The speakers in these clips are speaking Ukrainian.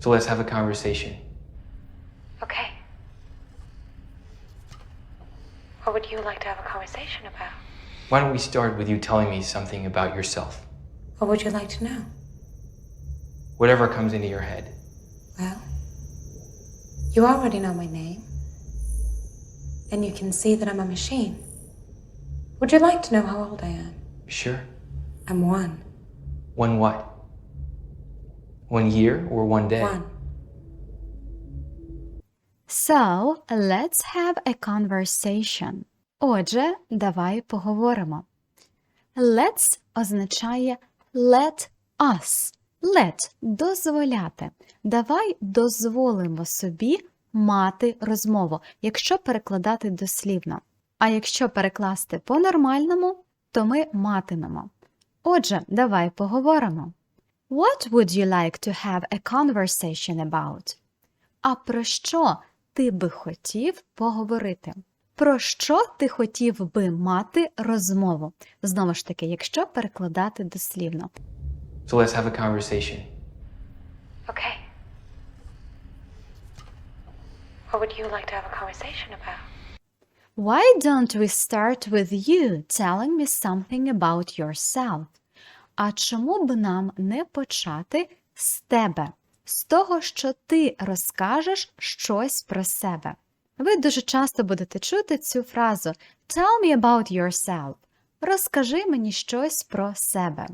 So let's have a conversation. Okay. What would you like to have a conversation about? Why don't we start with you telling me something about yourself? What would you like to know? Whatever comes into your head. Well, you already know my name. And you can see that I'm a machine. Would you like to know how old I am? Sure. I'm one. One what? One year or one day? One. So, let's have a conversation. Отже, давай поговоримо. Let's означає let us. Let – дозволяти. Давай дозволимо собі мати розмову, якщо перекладати дослівно. А якщо перекласти по-нормальному, то ми матимемо. Отже, давай поговоримо. What would you like to have a conversation about? А про що ти би хотів поговорити? Про що ти хотів би мати розмову? Знову ж таки, якщо перекладати дослівно. So let's have a conversation. Okay. What would you like to have a conversation about? Why don't we start with you telling me something about yourself? А чому б нам не почати з тебе, з того, що ти розкажеш щось про себе? Ви дуже часто будете чути цю фразу Tell me about yourself. Розкажи мені щось про себе.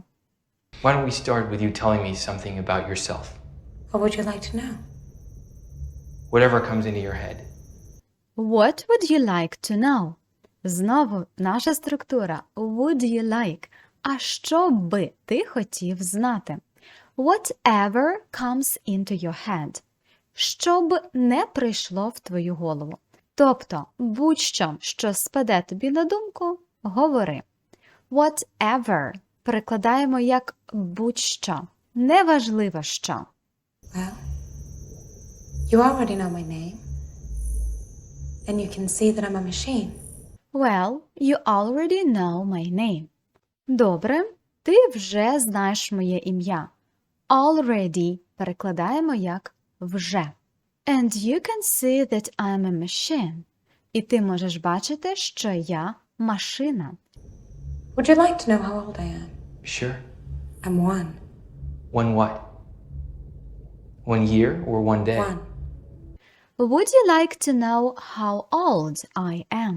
Why don't we start with you telling me something about yourself? What would you like to know? Whatever comes into your head. What would you like to know? Знову наша структура would you like. А що би ти хотів знати? Whatever comes into your head. Що б не прийшло в твою голову. Тобто, будь-що, що спаде тобі на думку, говори. Whatever перекладаємо як будь-що. Неважливо що. Well, you already know my name. And you can see that I'm a machine. Well, you already know my name. Добре, ти вже знаєш моє ім'я. Already перекладаємо як вже. And you can see that I'm a machine. І ти можеш бачити, що я машина. Would you like to know how old I am? Sure. I'm one. One what? One year or one day? One. Would you like to know how old I am?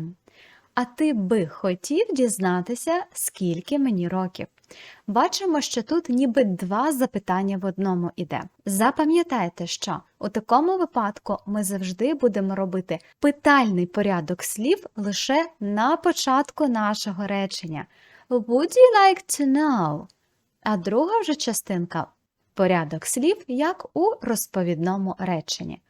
А ти би хотів дізнатися, скільки мені років? Бачимо, що тут ніби два запитання в одному іде. Запам'ятайте, що у такому випадку ми завжди будемо робити питальний порядок слів лише на початку нашого речення. Would you like to know? А друга вже частинка порядок слів, як у розповідному реченні.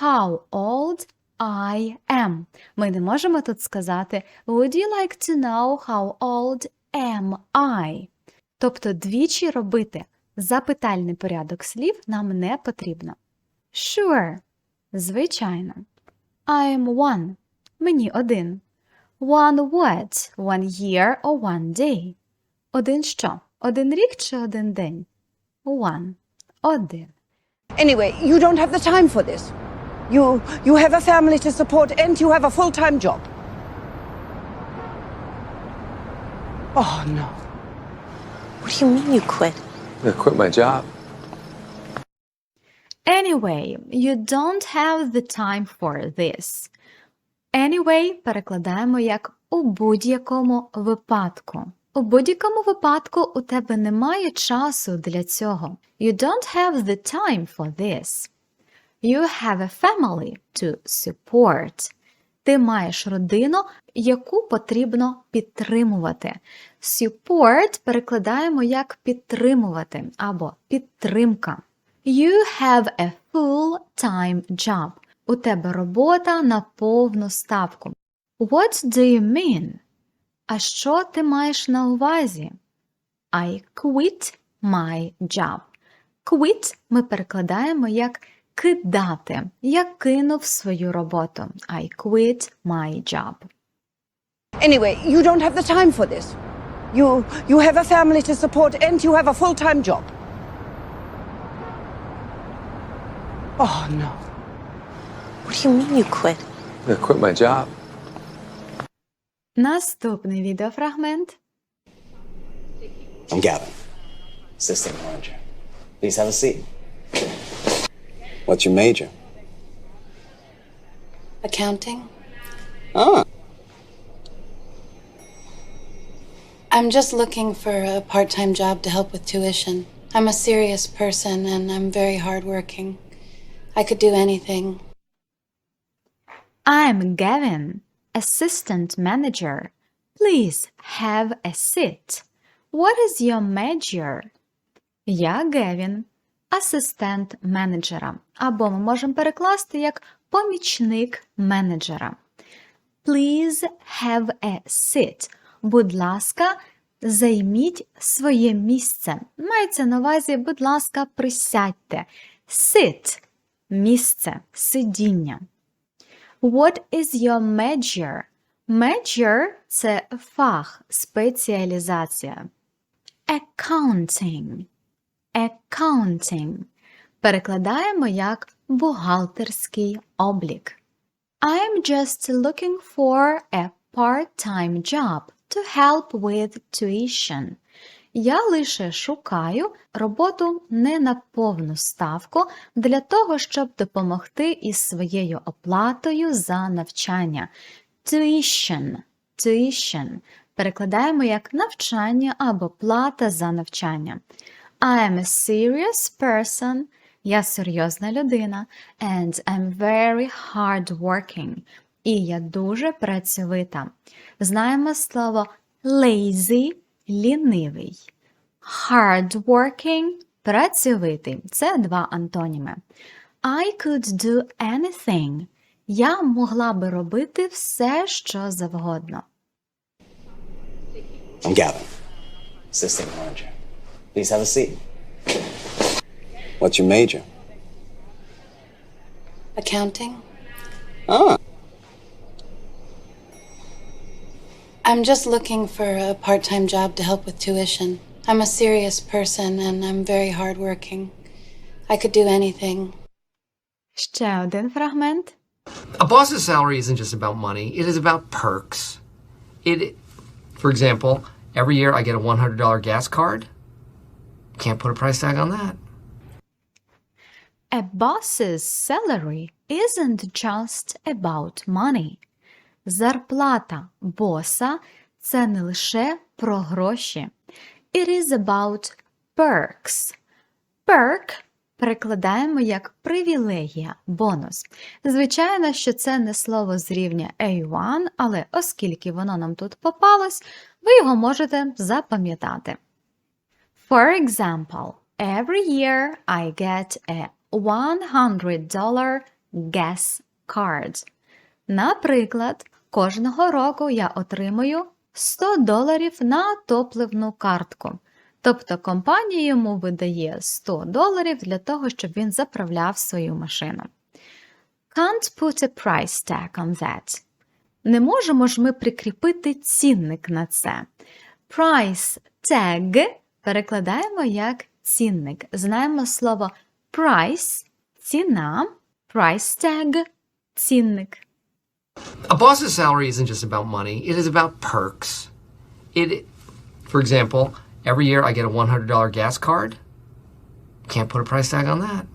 How old I am. Ми не можемо тут сказати Would you like to know how old am I? Тобто двічі робити запитальний порядок слів нам не потрібно. Sure. Звичайно. I am one. Мені один. One what? One year or one day? Один що? Один рік чи один день? One. Один. Anyway, you don't have the time for this. You you have a family to support and you have a full-time job. Oh no. What do you mean you quit? I quit my job. Anyway, you don't have the time for this. Anyway перекладаємо як у будь-якому випадку. У будь-якому випадку у тебе немає часу для цього. You don't have the time for this. You have a family to support. Ти маєш родину, яку потрібно підтримувати. Support перекладаємо як підтримувати або підтримка. You have a full-time job. У тебе робота на повну ставку. What do you mean? А що ти маєш на увазі? I quit my job. Quit ми перекладаємо як кидати. Я кинув свою роботу. I quit my job. Anyway, you don't have the time for this. You you have a family to support and you have a full-time job. Oh, no. What do you mean you quit? I quit my job. Наступний відеофрагмент. I'm Gavin, assistant manager. Please have a seat. What's your major? Accounting? Ah, I'm just looking for a part time job to help with tuition. I'm a serious person and I'm very hardworking. I could do anything. I'm Gavin, assistant manager. Please have a seat. What is your major? Я Гевін, асистент менеджера. Або ми можемо перекласти як помічник менеджера. Please have a seat. Будь ласка, займіть своє місце. Мається на увазі, будь ласка, присядьте. Sit – місце, сидіння. What is your major? Major – це фах, спеціалізація. Accounting. Accounting. Перекладаємо як бухгалтерський облік. I'm just looking for a part-time job to help with tuition. Я лише шукаю роботу не на повну ставку для того, щоб допомогти із своєю оплатою за навчання. Tuition. Tuition. Перекладаємо як навчання або плата за навчання. I am a serious person. Я серйозна людина. And I'm very hardworking. І я дуже працьовита. Знаємо слово lazy лінивий. Hardworking працьовитий. Це два антоніми. I could do anything. Я могла би робити все, що завгодно. I'm Gavin, assistant manager. Please have a seat. What's your major? Accounting? Ah, I'm just looking for a part time job to help with tuition. I'm a serious person and I'm very hardworking. I could do anything. Ще один фрагмент. A boss's salary isn't just about money, it is about perks. It for example, every year I get a $100 gas card. Can't put a price tag on that. A boss's salary isn't just about money. Зарплата боса – це не лише про гроші. It is about perks. Perk перекладаємо як привілегія, бонус. Звичайно, що це не слово з рівня A1, але оскільки воно нам тут попалось, ви його можете запам'ятати. For example, every year I get a $100 gas card. Наприклад, кожного року я отримую 100 доларів на топливну картку. Тобто компанія йому видає 100 доларів для того, щоб він заправляв свою машину. Can't put a price tag on that. Не можемо ж ми прикріпити цінник на це. Price tag перекладаємо як цінник. Знаємо слово price ціна, price tag цінник. A boss's salary isn't just about money, it is about perks. It for example, every year I get a $100 gas card. Can't put a price tag on that.